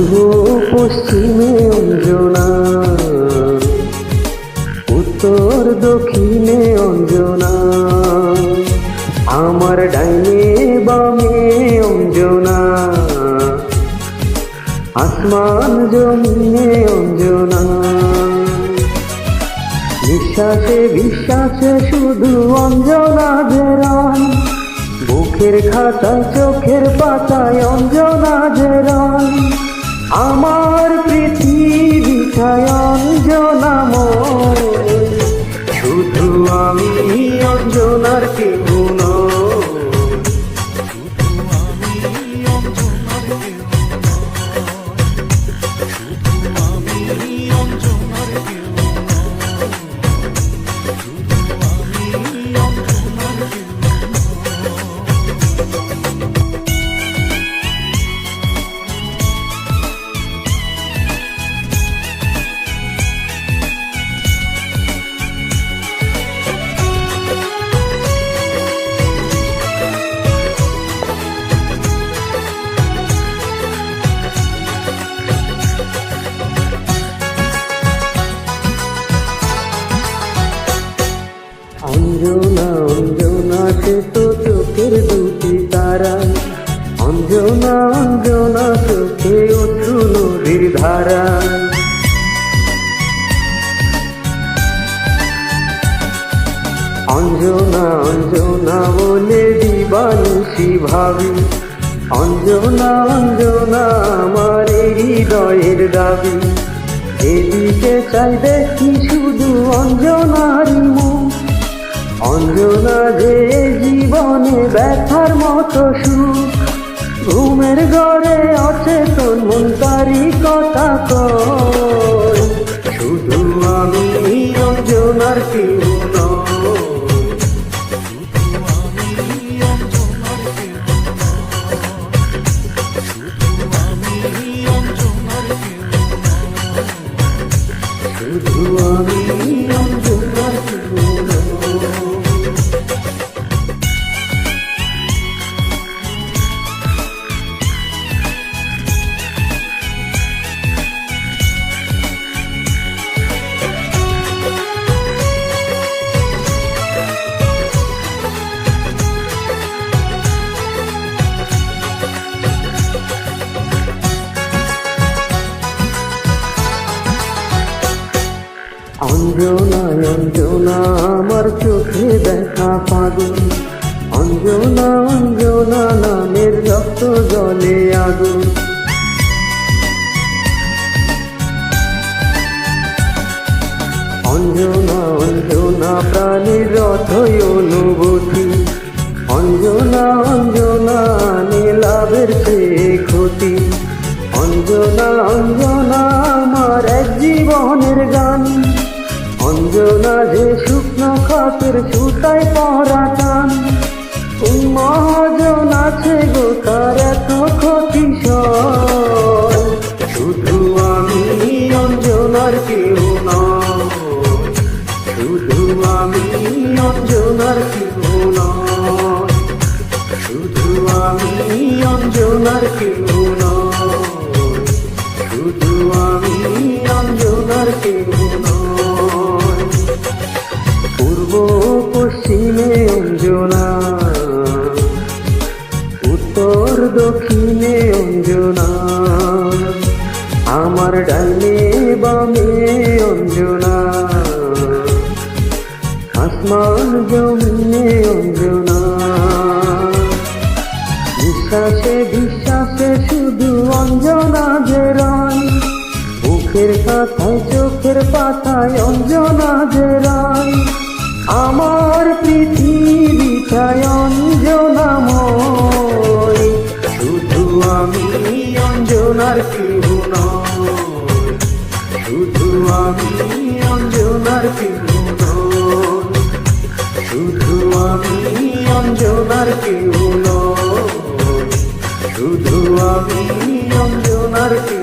পশ্চিমে অঞ্জনা, উত্তর দক্ষিণে অঞ্জনা, আমার ডাইনে বামে অঞ্জনা, আসমান জমিনে অঞ্জনা। বিশ্বাসে বিশ্বাসে শুধু অঞ্জনা জেরান বুকের খাতায় চোখের পাতায় অঞ্জনা। অঞ্জনা অঞ্জনা সে তো চোখের দুটি তারা। অঞ্জনা অঞ্জনা চোখে অশ্রু নদীর ধারা। অঞ্জনা অঞ্জনা বলে দিবানুষি ভাবি। অঞ্জনা অঞ্জনা আমার হৃদয়ের দাবি। এদিকে চাই দেখি শুধু অঞ্জনারই মুখ অঞ্জনা যে জীবনে ব্যথার মতো সুখ। ঘুমের ঘরে অচেতন মন তারি কথা কয়। শুধু আমি অঞ্জনার কেউ শুধু আমি অঞ্জনা অঞ্জনা আমার চোখে দেখা পাগল। অঞ্জনা অঞ্জনা নামের রক্ত জলে আগুন। অঞ্জনা যে শুকনো খাতের সুতায় পরা টান। কোন মহাজন আছে গো তার এত ক্ষতি শুধু আমি অঞ্জনার কেউ নয় শুধু আমি অঞ্জনার কেউ নয় শুধু আমি অঞ্জনার কেউ আমার ডাইনে বামে অঞ্জনা। আসমান জমিনে অঞ্জনা। বিশ্বাসে বিশ্বাসে শুধু অঞ্জনা যে রায়। বুকের কাথায় চোখের পাতায় অঞ্জনা। অঞ্জনার কেউ নয়। শুধু আমি অঞ্জনার কেউ নয়। শুধু আমি অঞ্জনার কেউ নয়। শুধু আমি অঞ্জনার কেউ